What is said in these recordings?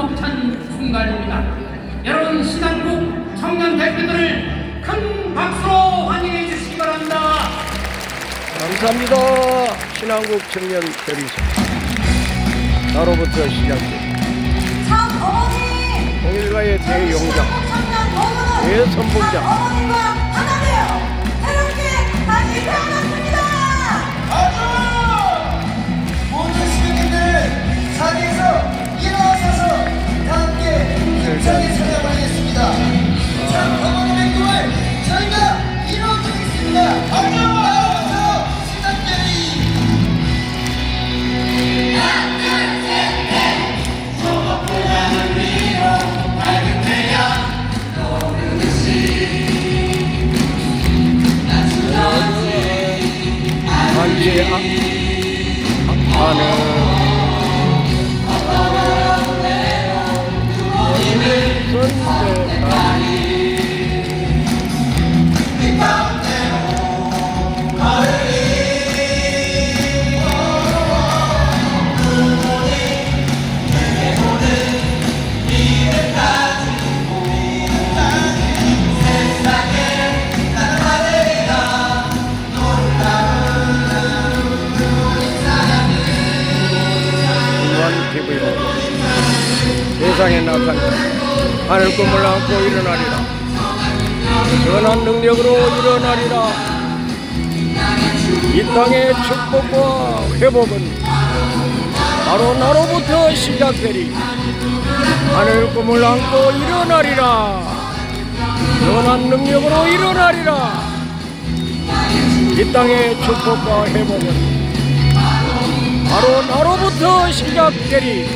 벅찬 순간입니다. 여러분 신한국 청년 대표들을 큰 박수로 환영해 주시기 바랍니다. 감사합니다. 신한국 청년 대리소. 나로부터 어머니 통일가의 대용장, 대선봉장. 하 무한 기부의 세상에 나타나 하늘 꿈을 안고 일어나리라. 선한 능력으로 일어나리라. 이 땅의 축복과 회복은 바로 나로부터 시작되리. 하늘 꿈을 안고 일어나리라. 선한 능력으로 일어나리라. 이 땅의 축복과 회복은 바로 나로부터 시작되리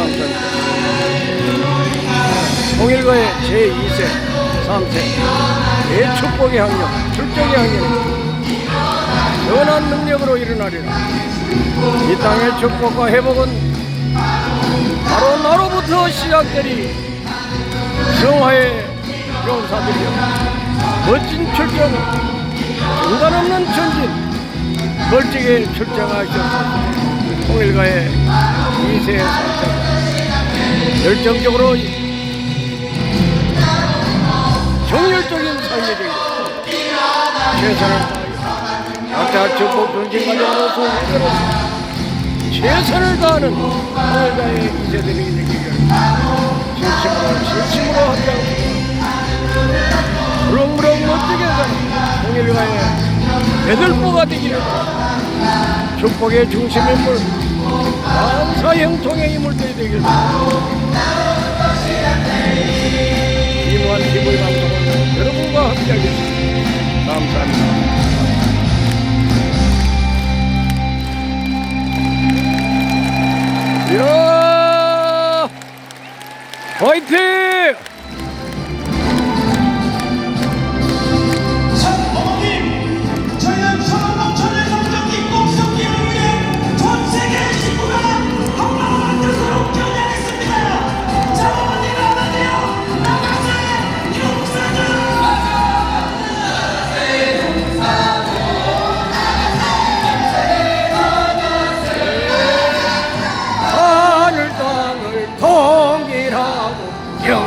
방송 통일가의 제2세 3세 대축복의 학력 출정의 학력 선한 능력으로 일어나리라. 이 땅의 축복과 회복은 바로 나로부터 시작되리. 성화의 용사들이여 멋진 출정 중단 없는 전진 멀찍이 출정하셨소서. 통일가의 2세 3세 열정적으로 정열적인 삶이 되기 최선을 다하여 각자 정복 전쟁관으로서 우리로서 최선을 다하는 통일가의 2세들이 되기를 진심으로 진심으로 합니다 무럭무럭 멋지게 사는 통일가의 배들보가 되기를. 축복의 중심인물 감사 형통의 인물들이 되기를 이무한 기부의 방송은 여러분과 함께하겠습니다. 감사합니다. 야 화이팅!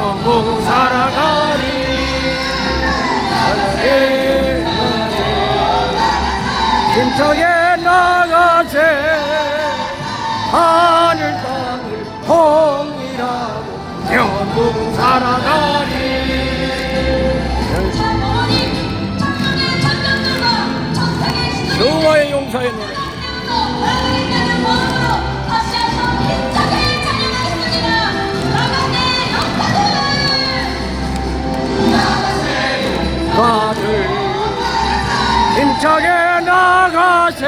영영 살아가리 힘차게 나가세. 하늘 땅을 통일하고 영영 살아가리. 노아의 용사의 노래. 나가세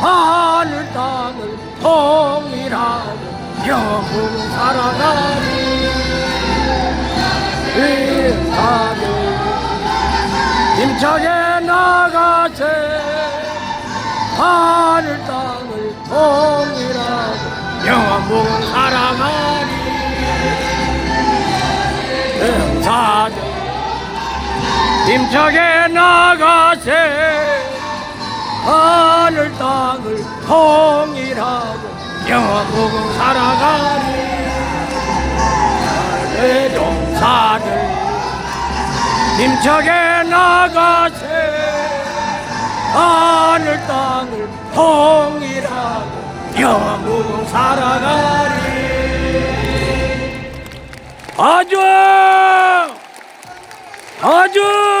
하늘 땅을 통일하고 영웅 살아가리. 힘차게 나가세. 하늘 땅을 통일하고 영웅 살아가리. 영사들 힘차게 나가세 하늘 땅을 통일하고 영원히 살아가리. 내 용사들 힘차게 나가세. 하늘 땅을 통일하고 영원히 살아가리. 아주! 아주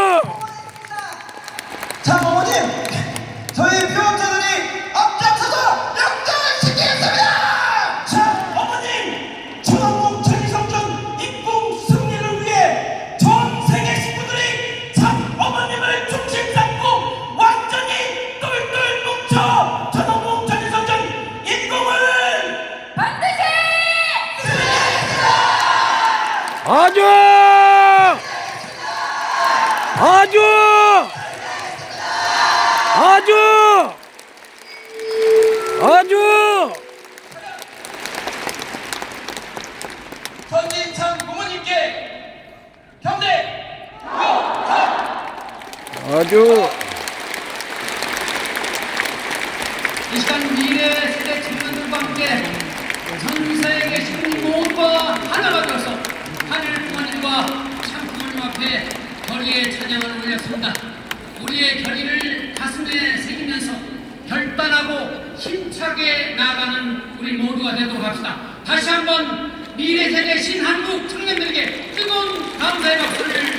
아주! 아주! 아주! 아주! 전진창 부모님께 경례! 아주! 이 시간 미래 세대 청년들과 함께 전 계신 모두가 하나가 되어서 하늘 부모님과 참 부모님 앞에 거리에 찬양을 올렸습니다. 우리의 결의를 가슴에 새기면서 결단하고 힘차게 나아가는 우리 모두가 되도록 합시다. 다시 한번 미래 세대 신한국 청년들에게 뜨거운 감사의 박수를.